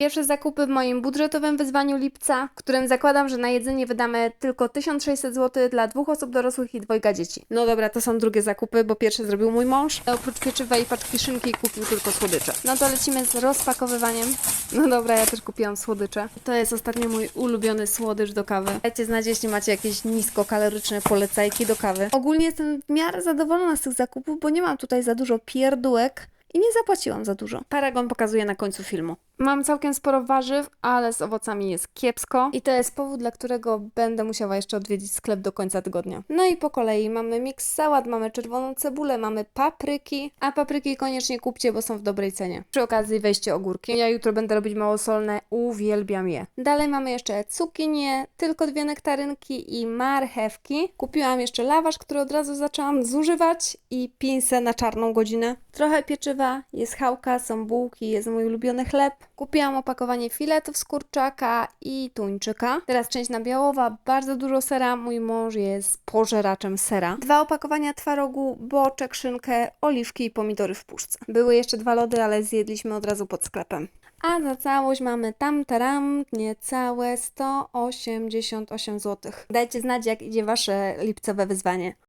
Pierwsze zakupy w moim budżetowym wyzwaniu lipca, w którym zakładam, że na jedzenie wydamy tylko 1600 zł dla dwóch osób dorosłych i dwojga dzieci. No dobra, to są drugie zakupy, bo pierwsze zrobił mój mąż. Oprócz pieczywa i paczki szynki kupił tylko słodycze. No to lecimy z rozpakowywaniem. No dobra, ja też kupiłam słodycze. To jest ostatnio mój ulubiony słodycz do kawy. Dajcie znać, jeśli macie jakieś niskokaloryczne polecajki do kawy. Ogólnie jestem w miarę zadowolona z tych zakupów, bo nie mam tutaj za dużo pierdółek. I nie zapłaciłam za dużo. Paragon pokazuje na końcu filmu. Mam całkiem sporo warzyw, ale z owocami jest kiepsko. I to jest powód, dla którego będę musiała jeszcze odwiedzić sklep do końca tygodnia. No i po kolei mamy miks sałat, mamy czerwoną cebulę, mamy papryki. A papryki koniecznie kupcie, bo są w dobrej cenie. Przy okazji weźcie ogórki. Ja jutro będę robić małosolne, uwielbiam je. Dalej mamy jeszcze cukinie, tylko dwie nektarynki i marchewki. Kupiłam jeszcze lawasz, który od razu zaczęłam zużywać i pinsę na czarną godzinę. Trochę pieczywa, jest chałka, są bułki, jest mój ulubiony chleb. Kupiłam opakowanie filetów z kurczaka i tuńczyka. Teraz część nabiałowa, bardzo dużo sera. Mój mąż jest pożeraczem sera. Dwa opakowania twarogu, boczek, szynkę, oliwki i pomidory w puszce. Były jeszcze dwa lody, ale zjedliśmy od razu pod sklepem. A za całość mamy tam taram niecałe 188 zł. Dajcie znać, jak idzie wasze lipcowe wyzwanie.